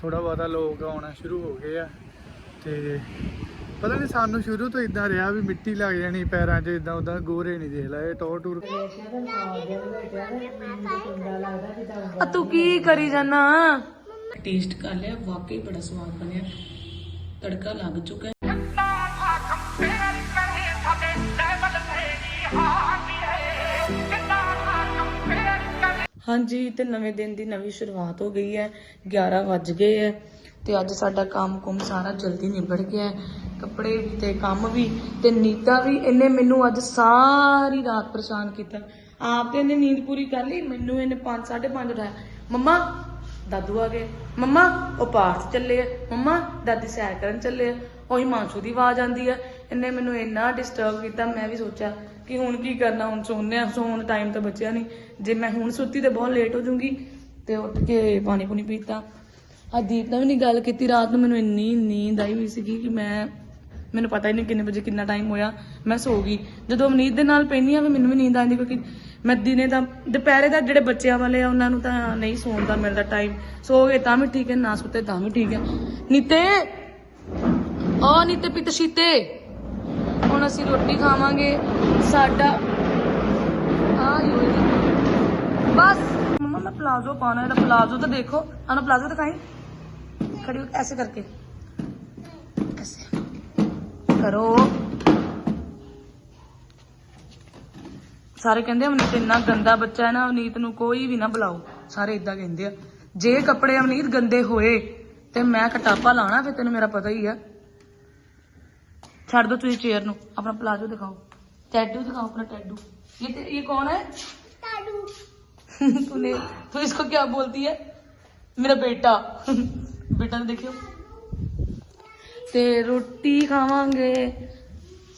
ਥੋੜਾ ਬਹੁਤਾ ਲੋਕ ਆਉਣਾ ਸ਼ੁਰੂ ਹੋ ਗਏ ਆ। ਤੇ ਪਤਾ ਨਹੀਂ ਸਾਨੂੰ ਸ਼ੁਰੂ ਤੋਂ ਇਦਾਂ ਰਿਹਾ ਵੀ ਮਿੱਟੀ ਲੱਗ ਜਾਣੀ ਪੈਰਾਂ 'ਚ ਇਦਾਂ ਉਦਾਂ ਗੋਰੇ ਨਹੀਂ ਦੇਖ ਲਾ ਇਹ ਟੌਰ ਟੂਰ। ਆ ਤੂੰ ਕੀ ਕਰੀ ਜਾਨਾ? ਟੇਸਟ ਕਰ ਲਿਆ ਵਾਕਈ ਬੜਾ ਸਵਾਦ ਬਣਿਆ। ਤੜਕਾ ਲੱਗ ਚੁੱਕਾ ਹੈ। ਹਾਂਜੀ, ਤੇ ਨਵੇਂ ਦਿਨ ਦੀ ਨਵੀਂ ਸ਼ੁਰੂਆਤ ਹੋ ਗਈ ਹੈ। 11 ਵੱਜ ਗਏ ਹੈ ਤੇ ਅੱਜ ਸਾਡਾ ਕੰਮ ਕੁਮ ਸਾਰਾ ਜਲਦੀ ਨਿਬੜ ਗਿਆ ਕੱਪੜੇ ਤੇ ਕੰਮ ਵੀ ਤੇ ਨੀਤਾ ਵੀ, ਇਹਨੇ ਮੈਨੂੰ ਅੱਜ ਸਾਰੀ ਰਾਤ ਪਰੇਸ਼ਾਨ ਕੀਤਾ। ਆਪ ਤੇ ਇਹਨੇ ਨੀਂਦ ਪੂਰੀ ਕਰ ਲਈ, ਮੈਨੂੰ ਇਹਨੇ 5 5:30 ਉਠਾਇਆ। ਮੰਮਾ, ਦਾਦੂ ਆ ਗਏ। ਮੰਮਾ, ਉਹ ਪਾਠ ਚੱਲੇ ਆ। ਮੰਮਾ, ਦਾਦੀ ਸੈਰ ਕਰਨ ਚੱਲੇ ਆ। ਉਹੀ ਮਾਂਸੂ ਦੀ ਆਵਾਜ਼ ਆਂਦੀ ਆ। ਇਹਨੇ ਮੈਨੂੰ ਇੰਨਾ ਡਿਸਟਰਬ ਕੀਤਾ, ਮੈਂ ਵੀ ਸੋਚਿਆ ਕਿ ਹੁਣ ਕੀ ਕਰਨਾ, ਹੁਣ ਸੋਨੇ ਆ, ਸੌਣ ਟਾਈਮ ਤਾਂ ਬਚਿਆ ਨਹੀਂ ਜੇ ਮੈਂ ਹੁਣ ਸੁੱਤੀ ਤੇ ਬਹੁਤ ਲੇਟ ਹੋ ਜਾਊਂਗੀ, ਤੇ ਉੱਠ ਕੇ ਪਾਣੀ ਪੂਣੀ ਪੀਤਾ। ਆ ਦੀਪ ਨਾਲ ਵੀ ਨਹੀਂ ਗੱਲ ਕੀਤੀ, ਰਾਤ ਨੂੰ ਮੈਨੂੰ ਇੰਨੀ ਨੀਂਦ ਆਈ ਹੋਈ ਸੀਗੀ ਕਿ ਮੈਂ, ਮੈਨੂੰ ਪਤਾ ਹੀ ਨਹੀਂ ਕਿੰਨੇ ਵਜੇ ਕਿੰਨਾ ਟਾਈਮ ਹੋਇਆ, ਮੈਂ ਸੋ ਗਈ। ਜਦੋਂ ਅਮਨੀਤ ਦੇ ਨਾਲ ਪੈਂਦੀ ਆ ਮੈਨੂੰ ਵੀ ਨੀਂਦ ਆਉਂਦੀ ਕਿਉਂਕਿ ਮੈਂ ਦਿਨੇ ਦਾ, ਦੁਪਹਿਰੇ ਦਾ ਜਿਹੜੇ ਬੱਚਿਆਂ ਵਾਲੇ ਆ, ਉਹਨਾਂ ਨੂੰ ਤਾਂ ਨਹੀਂ ਸੌਣ ਦਾ ਮਿਲਦਾ ਟਾਈਮ ਸੋ ਗਏ ਤਾਂ ਵੀ ਠੀਕ ਹੈ, ਨਾ ਸੁੱਤੇ ਤਾਂ ਵੀ ਠੀਕ ਹੈ। ਨੀਤੇ! ਆ ਨੀਤੇ ਪਿੱਤ ਸ਼ੀਤੇ! ਹੁਣ ਅਸੀਂ ਰੋਟੀ ਖਾਵਾਂਗੇ, ਸਾਡਾ ਆ ਬਸ। ਮਮਾ, ਮੈਂ ਪਲਾਜ਼ੋ ਪਾਣਾ ਹੈ ਤਾਂ ਪਲਾਜ਼ੋ ਤਾਂ ਦੇਖੋ। ਆਣਾ ਪਲਾਜ਼ੋ ਦਿਖਾਈ? ਖੜੀ ਐਸੇ ਕਰਕੇ। ਐਸੇ। ਕਰੋ। ਸਾਰੇ ਕਹਿੰਦੇ ਅਮਨੀਤ ਇੰਨਾ ਗੰਦਾ ਬੱਚਾ ਹੈ ਨਾ, ਅਮਨੀਤ ਨੂੰ ਕੋਈ ਵੀ ਨਾ ਬੁਲਾਓ। ਸਾਰੇ ਇਦਾਂ ਕਹਿੰਦੇ ਆ। ਜੇ ਕੱਪੜੇ ਅਮਨੀਤ ਗੰਦੇ ਹੋਏ, ਤੇ ਮੈਂ ਕਟਾਪਾ ਲਾਣਾ ਫਿਰ ਤੈਨੂੰ ਮੇਰਾ ਪਤਾ ਹੀ ਆ। ਛੱਡ ਦੋ ਤੁਸੀਂ ਚੇਅਰ ਨੂੰ ਆਪਣਾ ਪਲਾਜੋ ਦਿਖਾਓ ਟੈਡੂ ਦਿਖਾਓ ਆਪਣਾ ਟੈਡੂ ਇਹ ਤੇ ਇਹ ਕੌਣ ਹੈ तूने तू इसको क्या बोलती है मेरा बेटा बेटा ने देखियो ਤੇ ਰੋਟੀ ਖਾਵਾਂਗੇ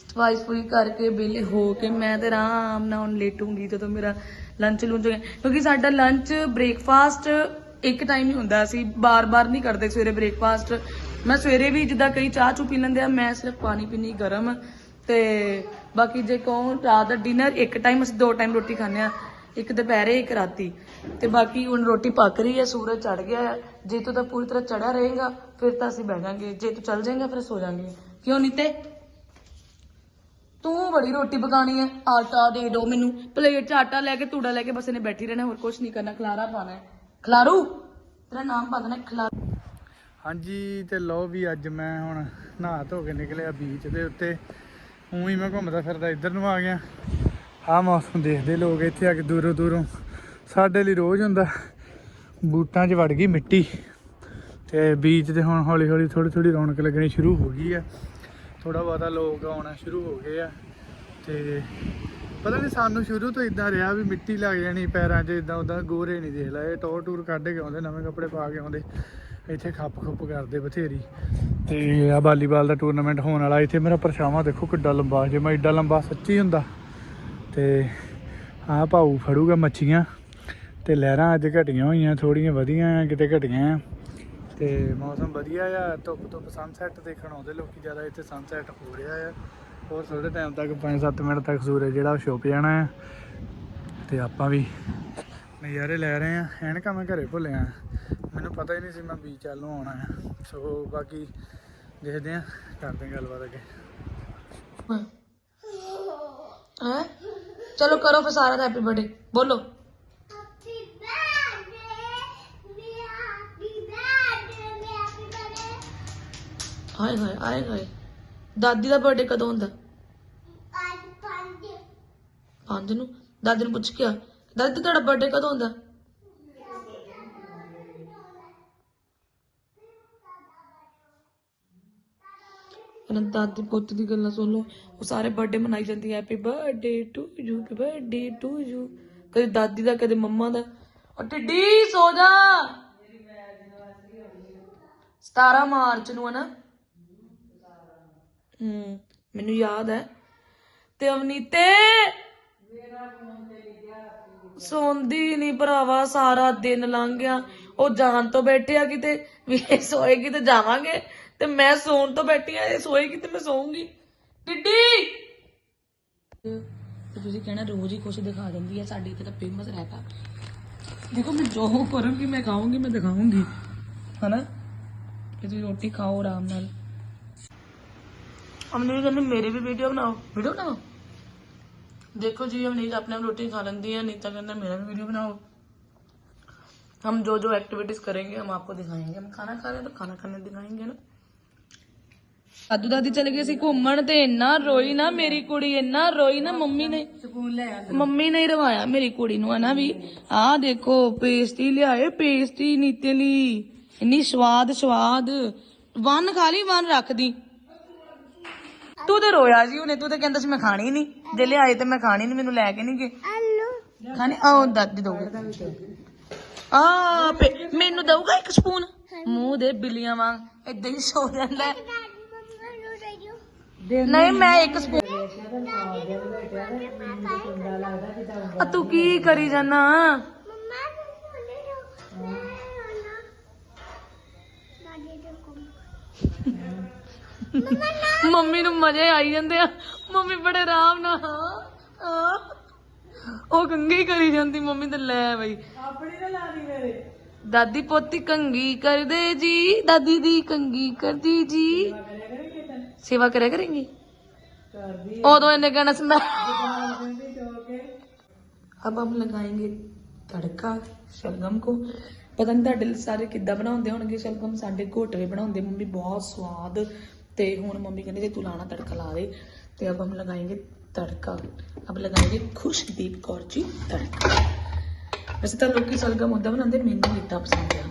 ਸਫਾਈ ਸਫੂਈ ਕਰਕੇ ਵਿਹਲੇ ਹੋ ਕੇ ਮੈਂ ਤੇ ਆਰਾਮ ਨਾਲ ਹੁਣ ਲੇਟੂੰਗੀ ਜਦੋਂ ਮੇਰਾ ਲੰਚ ਲੁੰਚ ਹੋ ਗਿਆ ਕਿਉਂਕਿ ਸਾਡਾ ਲੰਚ ਬ੍ਰੇਕਫਾਸਟ ਇੱਕ ਟਾਈਮ ਹੀ ਹੁੰਦਾ ਸੀ, ਬਾਰ-ਬਾਰ ਨਹੀਂ ਕਰਦੇ ਸਵੇਰੇ ਬ੍ਰੇਕਫਾਸਟ ਮੈਂ ਸਵੇਰੇ ਵੀ ਜਿੱਦਾਂ ਕਈ ਚਾਹ ਚੂ ਪੀ ਲੈਂਦੇ ਆ, ਮੈਂ ਸਿਰਫ ਪਾਣੀ ਪੀਣੀ ਗਰਮ। ਤੇ ਬਾਕੀ ਜੇ ਕਹੋ ਰਾਤ ਦਾ ਡਿਨਰ ਇੱਕ ਟਾਈਮ ਅਸੀਂ ਦੋ ਟਾਈਮ ਰੋਟੀ ਖਾਂਦੇ ਆ ਇੱਕ ਦੁਪਹਿਰੇ, ਇੱਕ ਰਾਤੀ। ਤੇ ਬਾਕੀ ਹੁਣ ਰੋਟੀ ਪੱਕ ਰਹੀ ਹੈ, ਸੂਰਜ ਚੜ ਗਿਆ ਹੈ। ਜੇ ਤੂੰ ਤਾਂ ਪੂਰੀ ਤਰ੍ਹਾਂ ਚੜਿਆ ਰਹੇਗਾ, ਫਿਰ ਤਾਂ ਅਸੀਂ ਬਹਿ ਜਾਾਂਗੇ। ਜੇ ਤੂੰ ਚੱਲ ਜਾਏਗਾ, ਫਿਰ ਸੋ ਜਾਾਂਗੇ। ਕਿਉਂ ਨਹੀਂ ਤੇ ਤੂੰ ਬੜੀ ਰੋਟੀ ਪਕਾਣੀ ਹੈ। ਆਟਾ ਦੇ ਦਿਓ ਮੈਨੂੰ। ਪਲੇਟ 'ਚ ਆਟਾ ਲੈ ਕੇ, ਤੂੜਾ ਲੈ ਕੇ ਬਸ ਇਹਨੇ ਬੈਠੀ ਰਹਿਣਾ, ਹੋਰ ਕੁਝ ਨਹੀਂ ਕਰਨਾ। ਖਲਾਰਾ ਪਾਣਾ ਹੈ। ਖਲਾਰੂ। ਤੇਰਾ ਨਾਮ ਪਾ ਦੇਣਾ ਖਲਾਰੂ। ਹਾਂਜੀ ਤੇ ਲਓ ਵੀ ਅੱਜ ਮੈਂ ਹੁਣ ਨਹਾ ਧੋ ਕੇ ਨਿਕਲਿਆ ਬੀਚ ਦੇ ਉੱਤੇ। ਊਂ ਮੈਂ ਘੁੰਮਦਾ ਫਿਰਦਾ ਇੱਧਰ ਨੂੰ ਆ ਗਿਆ। ਆਹ ਮੌਸਮ ਦੇਖਦੇ ਲੋਕ ਇੱਥੇ ਆ ਕੇ ਦੂਰੋਂ ਦੂਰੋਂ ਸਾਡੇ ਲਈ ਰੋਜ਼ ਹੁੰਦਾ। ਬੂਟਾਂ 'ਚ ਵੜ ਗਈ ਮਿੱਟੀ। ਤੇ ਬੀਚ ਤੇ ਹੁਣ ਹੌਲੀ ਹੌਲੀ ਥੋੜੀ ਥੋੜੀ ਰੌਣਕ ਲੱਗਣੀ ਸ਼ੁਰੂ ਹੋ ਗਈ ਆ। ਥੋੜਾ ਬਹੁਤਾ ਲੋਕ ਆਉਣਾ ਸ਼ੁਰੂ ਹੋ ਗਏ ਆ। ਤੇ ਪਤਾ ਨਹੀਂ ਸਾਨੂੰ ਸ਼ੁਰੂ ਤੋਂ ਇਦਾਂ ਰਿਹਾ ਵੀ ਮਿੱਟੀ ਲੱਗ ਜਾਣੀ ਪੈਰਾਂ 'ਚ ਇਦਾਂ ਉਦਾਂ ਗੋਰੇ ਨਹੀਂ ਦੇਖ ਲਾ ਇਹ ਟੌਰ ਟੂਰ ਕੱਢ ਕੇ ਆਉਂਦੇ, ਨਵੇਂ ਕੱਪੜੇ ਪਾ ਕੇ ਆਉਂਦੇ। ਇੱਥੇ ਖੱਪ ਖੁੱਪ ਕਰਦੇ ਬਥੇਰੀ। ਤੇ ਆ ਵਾਲੀਬਾਲ ਦਾ ਟੂਰਨਾਮੈਂਟ ਹੋਣ ਵਾਲਾ, ਇੱਥੇ ਮੇਰਾ ਪਰਛਾਵਾਂ ਦੇਖੋ ਕਿੱਡਾ ਲੰਬਾ। ਜੇ ਮੈਂ ਇੱਡਾ ਲੰਬਾ ਸੱਚੀ ਹੁੰਦਾ, ਤੇ ਆਹ ਭਾਊ ਫੜੂਗਾ ਮੱਛੀਆਂ। ਤੇ ਲਹਿਰਾਂ ਅੱਜ ਘਟੀਆਂ ਹੋਈਆਂ ਥੋੜੀਆਂ ਵਧੀਆਂ ਆ ਕਿਤੇ ਘਟੀਆਂ। ਆ ਤੇ ਮੌਸਮ ਵਧੀਆ ਆ, ਧੁੱਪ ਧੁੱਪ ਸਨਸੈਟ ਦੇਖਣ ਆਉਂਦੇ ਲੋਕੀ ਜ਼ਿਆਦਾ, ਇੱਥੇ ਸਨਸੈਟ ਹੋ ਰਿਹਾ ਆ। ਹੋਰ ਥੋੜੇ ਟਾਈਮ ਤੱਕ 5-7 ਮਿੰਟ ਤੱਕ ਸੂਰਜ ਜਿਹੜਾ ਉਹ ਛੁਪ ਜਾਣਾ ਆ ਤੇ ਆਪਾਂ ਵੀ ਨਜ਼ਾਰੇ ਲੈ ਰਹੇ ਆ ਐਨਕਾਂ ਮੈਂ ਘਰੇ ਭੁੱਲਿਆ। ਮੈਨੂੰ ਪਤਾ ਹੀ ਨਹੀਂ ਸੀ ਮੈਂ ਬੀਚ ਵੱਲ ਨੂੰ ਆਉਣਾ ਆ ਸੋ ਬਾਕੀ ਦੇਖਦੇ ਆ ਕਰਦੇ ਆ ਗੱਲਬਾਤ ਅੱਗੇ। ਹੈ? ਚਲੋ ਕਰੋ ਫਿਰ ਸਾਰਾ ਹੈਪੀ ਬਰਥਡੇ ਬੋਲੋ। ਹਾਏ ਹਾਏ ਆਏ ਹਾਏ। ਦਾਦੀ ਦਾ ਬਰਥਡੇ ਕਦੋਂ ਹੁੰਦਾ? ਪੰਜ ਨੂੰ? ਦਾਦੀ ਨੂੰ ਪੁੱਛ ਕੇ ਆ। ਦਾਦੀ ਤੁਹਾਡਾ ਬਰਥਡੇ ਕਦੋਂ ਹੁੰਦਾ? ਇਹਨਾਂ ਦਾਦੀ ਪੁੱਤ ਦੀ ਗੱਲਾਂ ਸੁਣ ਲਓ। ਉਹ ਸਾਰੇ ਬਰਥਡੇ ਮਨਾਈ ਜਾਂਦੀ happy birthday to you happy birthday to you ਕਦੇ ਦਾਦੀ ਦਾ, ਕਦੇ ਮੰਮਾ ਦਾ। ਉਹ ਟਿੱਡੀ, ਸੋ ਜਾ। 17 ਮਾਰਚ ਨੂੰ ਹੈ ਨਾ। ਹੂੰ, ਮੈਨੂੰ ਯਾਦ ਹੈ। ਤੇ ਅਵਨੀਤੇ ਸੌਂਦੀ ਨਹੀਂ ਭਰਾਵਾ ਸਾਰਾ ਦਿਨ ਲੰਘ ਗਿਆ। ਉਹ ਜਾਣ ਤੋਂ ਬੈਠਿਆ ਕਿਤੇ ਵੀ ਇਹ ਸੋਏਗੀ ਤੇ ਜਾਵਾਂਗੇ। ਤੇ ਮੈਂ ਸੌਣ ਤੋਂ ਬੈਠੀ ਆ ਇਹ ਸੋਏਗੀ ਤੇ ਮੈਂ ਸੌਂਗੀ। ਟਿੱਡੀ ਤੇ ਤੁਸੀਂ ਕਹਿਣਾ ਰੋਜ਼ ਹੀ ਕੁਝ ਦਿਖਾ ਦਿੰਦੀ ਹੈ ਸਾਡੀ ਇੱਥੇ ਤਾਂ ਫੇਮਸ ਰਹਿਤਾ। ਦੇਖੋ ਮੈਂ ਜੋ ਕਰੂੰਗੀ ਮੈਂ ਖਾਊਂਗੀ ਮੈਂ ਦਿਖਾਊਂਗੀ। ਹਨਾ? ਕਿ ਤੁਸੀਂ ਰੋਟੀ ਖਾਓ ਆਰਾਮ ਨਾਲ। ਅਮਨੀਤ ਕਹਿੰਦੀ ਮੇਰੀ ਵੀ ਵੀਡੀਓ ਬਣਾਓ। ਵੀਡੀਓ ਬਣਾਓ? देखो जी अमनीत अपने आप रोटी खा लेती है नीता कहना मेरा भी वीडियो बनाओ हम जो जो एक्टिविटीज करेंगे हम आपको दिखाएंगे हम खाना खा रहे हैं तो खाना खाने दिखाएंगे ना ਦਾਦੂ ਦਾਦੀ ਚਲੇ ਗਏ ਸੀ ਘੁੰਮਣ ਤੇ ਇੰਨਾ ਰੋਈ ਨਾ ਮੇਰੀ ਕੁੜੀ ਇੰਨਾ ਰੋਈ ਨਾ ਮੰਮੀ ਨੇ ਮੰਮੀ ਨੇ ਹੀ ਰਵਾਇਆ ਮੇਰੀ ਕੁੜੀ ਨੂੰ ਹਨਾ ਵੀ ਆਹ ਦੇਖੋ ਪੇਸਟੀ ਲਿਆਏ ਪੇਸਟੀ ਨੀਤੇ ਲਈ ਇੰਨੀ ਸਵਾਦ ਸਵਾਦ ਵਨ ਖਾ ਲਈ ਵਨ ਰੱਖਦੀ ਤੂੰ ਤੇ ਰੋਇਆ ਜੀ ਉਹਨੇ ਤੂੰ ਤੇ ਕਹਿੰਦਾ ਸੀ ਮੈਂ ਖਾਣੀ ਨਹੀਂ। ਜੇ ਲਿਆਏ ਤੇ ਮੈਂ ਖਾਣੀ ਨਹੀਂ ਮੈਨੂੰ ਲੈ ਕੇ ਨਹੀਂ ਗਏ। ਖਾਣੀ? ਆਹ ਦਾਦੀ ਦੋਗੇ ਆ ਮੈਨੂੰ ਦਊਗਾ ਇੱਕ ਸਪੂਨ? ਮੂੰਹ ਦੇ ਬਿੱਲੀਆਂ ਵਾਂਗ। ਏਦਾਂ ਹੀ ਸੋ ਜਾਂਦਾ ਹੈ। ਨਹੀਂ ਮੈਂ ਇੱਕ ਸਪੂਨ ਆ ਤੂੰ ਕੀ ਕਰੀ ਜਾਨਾ? ਮੰਮੀ ਨੂੰ ਮਜ਼ੇ ਆਈ ਜਾਂਦੇ ਆ। ਮੰਮੀ ਬੜੇ ਆਰਾਮ ਨਾਲ ਹਾਂ, ਉਹ ਕੰਗੀ ਕਰੀ ਜਾਂਦੀ ਮੰਮੀ ਤੇ ਲੈ ਬਈ। ਆਪਣੀ ਨਾ ਲਾਣੀ ਮੇਰੇ। ਦਾਦੀ ਪੋਤੀ ਕੰਗੀ ਕਰਦੇ ਜੀ ਦਾਦੀ ਦੀ ਕੰਗੀ ਕਰਦੀ ਜੀ। ਸੇਵਾ ਕਰਿਆ ਕਰੇਂਗੀ ਕਰਦੀ ਉਦੋਂ ਇਹਨੇ ਕਹਿਣਾ ਸੀ ਮੈਂ ਬਾਲ ਗੰਦੀ ਚੋ ਕੇ। अब हम लगाएंगे तड़का ਤੁਹਾਡੇ ਸਾਰੇ ਕਿੱਦਾਂ ਬਣਾਉਂਦੇ ਹੋਣਗੇ ਸ਼ਲਗਮ ਸਾਡੇ ਘੋਟਵੇ ਬਣਾਉਂਦੇ ਮੰਮੀ ਬਹੁਤ ਸਵਾਦ। ਤੇ ਹੁਣ मम्मी ਕਹਿੰਦੀ ਤੂੰ ਲਾਣਾ ਤੜਕਾ ਲਾ ਦੇ, ਤੇ ਅਬ ਹਮ ਲਗਾਏंगे ਤੜਕਾ। ਅਬ ਲਗਾਏंगे ਖੁਸ਼ਦੀਪ ਕੌਰ ਜੀ ਤੜਕਾ। ਵੈਸੇ ਤਾਂ ਲੋਕੀ ਸਲਗਮ ਹੁੰਦਾ ਬਣਾਉਂਦੇ, ਮੈਨੂੰ ਇਦਾਂ ਪਸੰਦ ਆ।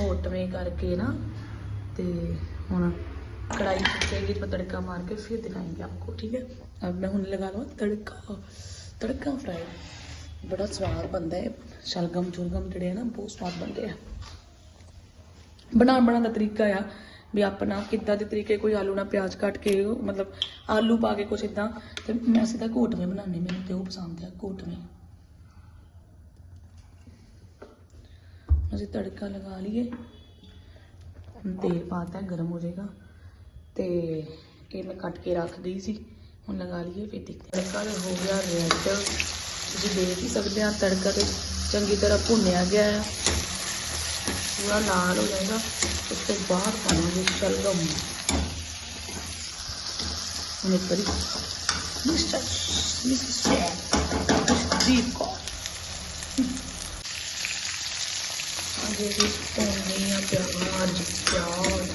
ਘੋਟਵੇਂ ਕਰਕੇ ਨਾ, ਤੇ ਹੁਣ ਕੜਾਈ ਚਾਹੀਦੀ ਮੈਂ ਤੜਕਾ ਮਾਰ ਕੇ ਫਿਰ ਦਿਖਾਏਂਗੇ ਆਪਕੋ, ਠੀਕ ਹੈ? ਅਬ ਮੈਂ ਹੁਣ ਲਗਾ ਲਵਾਂ ਤੜਕਾ। ਤੜਕਾ ਫਰਾਈ ਬੜਾ ਸਵਾਦ ਬਣਦਾ ਹੈ। ਸ਼ਲਗਮ ਚੁਰਗਮ ਜਿਹੜੇ ਆ ਨਾ, ਬਹੁਤ ਸਵਾਦ ਬਣਦੇ ਆ। ਬਣਾਉਣ ਬਣਾਉਣ ਦਾ ਤਰੀਕਾ ਆ। ਵੀ ਆਪਣਾ ਕਿੱਦਾਂ ਦੇ ਤਰੀਕੇ ਕੋਈ ਆਲੂ ਨਾਲ ਪਿਆਜ਼ ਕੱਟ ਕੇ, ਮਤਲਬ ਆਲੂ ਪਾ ਕੇ ਕੁਛ ਇਦਾਂ ਤੇ ਮੈਂ ਸਿੱਧਾ ਘੋਟਵੇਂ ਬਣਾਉਂਦੀ ਮੈਨੂੰ ਤੇ ਉਹ ਪਸੰਦ ਆ, ਘੋਟਵੇਂ। ਅਸੀਂ ਤੜਕਾ ਲਗਾ ਲਈਏ। ਤੇਲ ਪਾਤਾ ਹੈ ਗਰਮ ਹੋ ਜਾਏਗਾ। ਤੇ ਇਹ ਮੈਂ ਕੱਟ ਕੇ ਰੱਖ ਗਈ ਸੀ, ਹੁਣ ਲਗਾ ਲਈਏ, ਫਿਰ ਦੇਖਦੇ ਤੜਕਾ ਹੋ ਗਿਆ ਰੈਡ ਤੁਸੀਂ ਦੇਖ ਹੀ ਸਕਦੇ ਆ, ਤੜਕਾ ਤੇ ਚੰਗੀ ਤਰ੍ਹਾਂ ਭੁੰਨਿਆ ਗਿਆ ਹੈ पूरा लाल हो जाएगा उसके बाद पाएँगे शलगम मिस्टर मिस्टर दीप को प्याज प्याज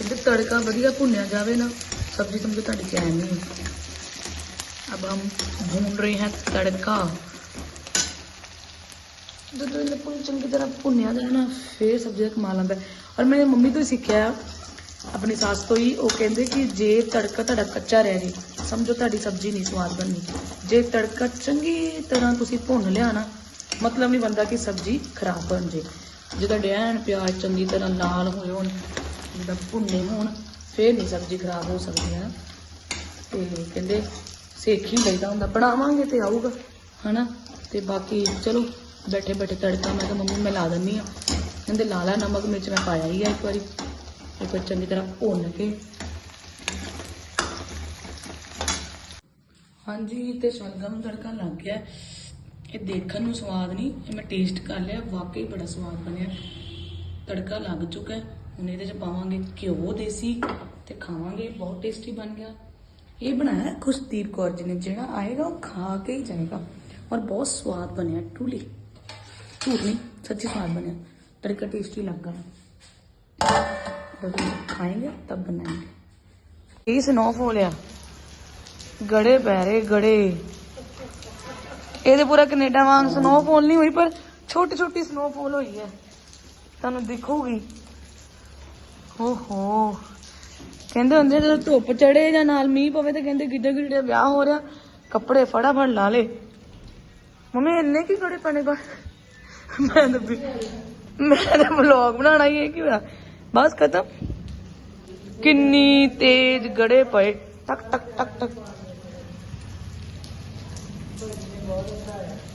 ਇਹਦੇ ਤੜਕਾ ਵਧੀਆ ਭੁੰਨਿਆ अब हम भून रहे हैं तड़का। ਜਦੋਂ ਇਹਨੇ ਪੂਰੀ ਚੰਗੀ ਤਰ੍ਹਾਂ ਭੁੰਨਿਆ ਜਾਏ ਨਾ ਫਿਰ ਸਬਜ਼ੀ ਦਾ ਕਮਾਲ ਆਉਂਦਾ। ਔਰ ਮੈਂ ਮੰਮੀ ਤੋਂ ਹੀ ਸਿੱਖਿਆ ਆਪਣੀ ਸੱਸ ਤੋਂ ਹੀ। ਉਹ ਕਹਿੰਦੇ ਕਿ ਜੇ ਤੜਕਾ ਤੁਹਾਡਾ ਕੱਚਾ ਰਹਿ ਜੇ, ਸਮਝੋ ਤੁਹਾਡੀ ਸਬਜ਼ੀ ਨਹੀਂ ਸਵਾਦ ਬਣਨੀ। ਜੇ ਤੜਕਾ ਚੰਗੀ ਤਰ੍ਹਾਂ ਤੁਸੀਂ ਭੁੰਨ ਲਿਆ ਨਾ, ਮਤਲਬ ਨਹੀਂ ਬੰਦਾ ਕਿ ਸਬਜ਼ੀ ਖਰਾਬ ਬਣ ਜੇ। ਜਦੋਂ ਡੈਣ ਪਿਆਜ਼ ਚੰਗੀ ਤਰ੍ਹਾਂ ਲਾਲ ਹੋਏ ਹੋਣ, ਜਿੱਦਾਂ ਭੁੰਨੇ ਹੋਣ, ਫੇਰ ਨਹੀਂ ਸਬਜ਼ੀ ਖਰਾਬ ਹੋ ਸਕਦੀ ਹੈ ਨਾ ਤੇ ਕਹਿੰਦੇ ਸੇਖੀ ਲਈਦਾ ਹੁੰਦਾ, ਬਣਾਵਾਂਗੇ ਤੇ ਆਊਗਾ, ਹਨਾ। ਤੇ ਬਾਕੀ ਚਲੋ ਬੈਠੇ ਬੈਠੇ ਤੜਕਾ, ਮੈਂ ਕਿਹਾ, ਮੰਮੀ, ਮੈਂ ਲਾ ਦਿੰਨੀ ਆ। ਕਹਿੰਦੇ ਲਾਲਾ ਨਮਕ ਮਿਰਚ, ਮੈਂ ਪਾਇਆ ਹੀ ਆ ਇੱਕ ਵਾਰੀ। ਇੱਕ ਵਾਰ ਚੰਗੀ ਤਰ੍ਹਾਂ ਭੁੰਨ ਕੇ। ਹਾਂਜੀ, ਤੇ ਸ਼ਲਗਮ ਨੂੰ ਤੜਕਾ ਲੱਗ ਗਿਆ। ਇਹ ਦੇਖਣ ਨੂੰ ਸਵਾਦ ਨਹੀਂ, ਇਹ ਮੈਂ ਟੇਸਟ ਕਰ ਲਿਆ, ਵਾਕਈ ਬੜਾ ਸਵਾਦ ਬਣਿਆ। ਤੜਕਾ ਲੱਗ ਚੁੱਕਾ ਹੁਣ ਇਹਦੇ ਚ ਪਾਵਾਂਗੇ ਘਿਓ, ਦੇਸੀ, ਤੇ ਖਾਵਾਂਗੇ, ਬਹੁਤ ਟੇਸਟੀ ਬਣ ਗਿਆ। ਇਹ ਬਣਾਇਆ ਖੁਸ਼ਦੀਪ ਕੌਰ ਜੀ ਨੇ, ਜਿਹੜਾ ਆਏਗਾ ਉਹ ਖਾ ਕੇ ਹੀ ਜਾਏਗਾ। ਔਰ ਬਹੁਤ ਸਵਾਦ ਬਣਿਆ ਟੂਲੀ। ਝੂਠ ਨਹੀਂ ਸੱਚੀ ਸਵਾਦ ਬਣਿਆ ਤੜਕਾ ਟੇਸਟੀ ਲੱਗਾ जब हम खाएंगे तब बनाएंगे ਇਹ ਸਨੋਫਾਲ ਆ ਗੜੇ ਪੈ ਰਹੇ ਗੜੇ ਇਹਦੇ ਪੂਰਾ ਕੈਨੇਡਾ ਵਾਂਗ ਸਨੋਫਾਲ ਨਹੀਂ ਹੋਈ ਪਰ ਛੋਟੀ ਛੋਟੀ ਸਨੋਫਾਲ ਹੋਈ ਹੈ ਤੁਹਾਨੂੰ ਦਿਖੂਗੀ ਓਹੋ ਕਹਿੰਦੇ ਹੁੰਦੇ ਜਦੋਂ ਧੁੱਪ ਚੜੇ ਜਾਂ ਨਾਲ ਮੀਂਹ ਪਵੇ ਤੇ ਕਹਿੰਦੇ ਗਿੱਡੇ ਗਿੱਡੇ ਵਿਆਹ ਹੋ ਰਿਹਾ ਕੱਪੜੇ ਫਟਾਫਟ ਲਾ ਲੇ ਮੰਮੀ ਇੰਨੇ ਕੀ ਗੜੇ ਪੈਣੇ ਬਾ ਮੈਂ ਤਾਂ ਮੈਂ ਤਾਂ ਵਲੌਗ ਬਣਾਉਣਾ ਹੀ ਹੈ ਕਿ ਹੋਇਆ ਬਸ ਖਤਮ। ਕਿੰਨੀ ਤੇਜ਼ ਗੜੇ ਪਏ। ਟਕ ਟਕ ਟਕ ਟਕ।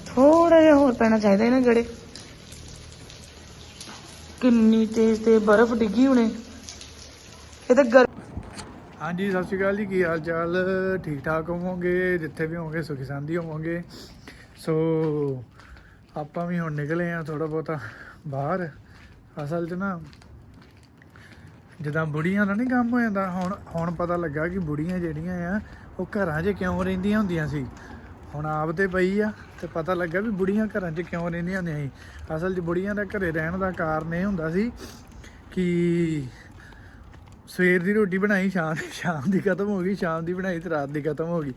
ਥੋੜਾ ਜਿਹਾ ਹੋਰ ਪੈਣਾ ਚਾਹੀਦਾ ਇਹਨਾਂ ਗੜੇ। ਕਿੰਨੀ ਤੇਜ਼ ਤੇ ਬਰਫ਼ ਡਿੱਗੀ ਹੁਣੇ। ਇਹ ਤਾਂ ਗਰ ਹਾਂਜੀ, ਸਤਿ ਸ਼੍ਰੀ ਅਕਾਲ ਜੀ। ਕੀ ਹਾਲ ਚਾਲ? ਠੀਕ ਠਾਕ ਹੋਵੋਗੇ? ਜਿੱਥੇ ਵੀ ਹੋਵੋਗੇ, ਸੁਖੀ ਸਾਂਦੀ ਹੋਵੋਗੇ। ਸੋ ਆਪਾਂ ਵੀ ਹੁਣ ਨਿਕਲੇ ਆ ਥੋੜਾ ਬਹੁਤਾ ਬਾਹਰ। ਅਸਲ 'ਚ ਨਾ ਜਿੱਦਾਂ ਬੁੜੀਆਂ ਦਾ ਨਹੀਂ ਕੰਮ ਹੋ ਜਾਂਦਾ, ਹੁਣ ਹੁਣ ਪਤਾ ਲੱਗਾ ਕਿ ਬੁੜੀਆਂ ਜਿਹੜੀਆਂ ਆ, ਉਹ ਘਰਾਂ 'ਚ ਕਿਉਂ ਰਹਿੰਦੀਆਂ ਹੁੰਦੀਆਂ ਸੀ। ਹੁਣ ਆਪ ਤੇ ਪਈ ਆ ਤੇ ਪਤਾ ਲੱਗਾ ਵੀ ਬੁੜੀਆਂ ਘਰਾਂ 'ਚ ਕਿਉਂ ਰਹਿੰਦੀਆਂ ਹੁੰਦੀਆਂ ਸੀ। ਅਸਲ 'ਚ ਬੁੜੀਆਂ ਦਾ ਘਰੇ ਰਹਿਣ ਦਾ ਕਾਰਨ ਇਹ ਹੁੰਦਾ ਸੀ ਕਿ ਸਵੇਰ ਦੀ ਰੋਟੀ ਬਣਾਈ, ਸ਼ਾਮ ਸ਼ਾਮ ਦੀ ਖਤਮ ਹੋ ਗਈ, ਸ਼ਾਮ ਦੀ ਬਣਾਈ ਤੇ ਰਾਤ ਦੀ ਖਤਮ ਹੋ ਗਈ।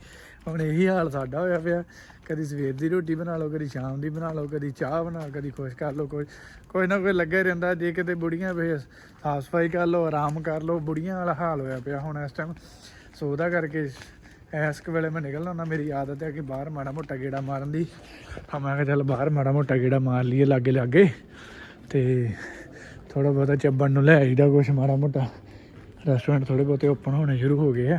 ਹੁਣ ਇਹੀ ਹਾਲ ਸਾਡਾ ਹੋਇਆ ਪਿਆ। ਕਦੀ ਸਵੇਰ ਦੀ ਰੋਟੀ ਬਣਾ ਲਓ, ਕਦੀ ਸ਼ਾਮ ਦੀ ਬਣਾ ਲਓ, ਕਦੀ ਚਾਹ ਬਣਾ ਕਦੀ ਕੁਛ ਕਰ ਲਓ, ਕੋਈ ਕੋਈ ਨਾ ਕੋਈ ਲੱਗਾ ਰਹਿੰਦਾ। ਜੇ ਕਿਤੇ ਬੁੜੀਆਂ ਵੇ ਸਾਫ਼ ਸਫ਼ਾਈ ਕਰ ਲਓ, ਆਰਾਮ ਕਰ ਲਓ, ਬੁੜੀਆਂ ਵਾਲਾ ਹਾਲ ਹੋਇਆ ਪਿਆ ਹੁਣ ਇਸ ਟਾਈਮ ਸੋ ਉਹਦਾ ਕਰਕੇ ਇਸ ਵੇਲੇ ਮੈਂ ਨਿਕਲਣਾ ਹੁੰਦਾ। ਮੇਰੀ ਆਦਤ ਹੈ ਕਿ ਬਾਹਰ ਮਾੜਾ ਮੋਟਾ ਗੇੜਾ ਮਾਰਨ ਦੀ। ਹਾਂ, ਮੈਂ ਕਿਹਾ ਚੱਲ ਬਾਹਰ ਮਾੜਾ ਮੋਟਾ ਗੇੜਾ ਮਾਰ ਲਈਏ ਲਾਗੇ ਲਾਗੇ। ਤੇ ਥੋੜਾ ਬਹੁਤਾ ਚੱਬਣ ਨੂੰ ਲੈ ਆਈਦਾ ਕੁਛ, ਮਾੜਾ ਮੋਟਾ। ਰੈਸਟੋਰੈਂਟ ਥੋੜੇ ਬਹੁਤੇ ਓਪਨ ਹੋਣੇ ਸ਼ੁਰੂ ਹੋ ਗਏ ਆ।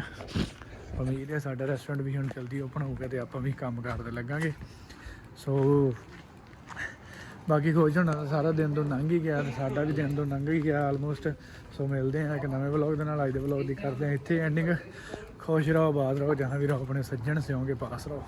ਉਮੀਦ ਹੈ ਸਾਡਾ ਰੈਸਟੋਰੈਂਟ ਵੀ ਹੁਣ ਜਲਦੀ ਓਪਨ ਹੋਊਗਾ ਤੇ ਆਪਾਂ ਵੀ ਕੰਮ ਕਰਦੇ ਲੱਗਾਂਗੇ। ਸੋ ਬਾਕੀ ਖੁਸ਼ ਹੋਣਾ ਸਾਰਾ ਦਿਨ ਤੋਂ ਲੰਘ ਹੀ ਗਿਆ ਤੇ ਸਾਡਾ ਵੀ ਦਿਨ ਤੋਂ ਲੰਘ ਹੀ ਗਿਆ ਆਲਮੋਸਟ ਸੋ ਮਿਲਦੇ ਹਾਂ ਇੱਕ ਨਵੇਂ ਵਲੌਗ ਦੇ ਨਾਲ, ਅੱਜ ਦੇ ਵਲੌਗ ਦੀ ਕਰਦੇ ਹਾਂ ਇੱਥੇ ਐਂਡਿੰਗ ਖੁਸ਼ ਰਹੋ ਆਬਾਦ ਰਹੋ, ਜਹਾਂ ਵੀ ਰਹੋ, ਆਪਣੇ ਸੱਜਣ ਸਿਓਂਗੇ ਪਾਸ ਰਹੋ।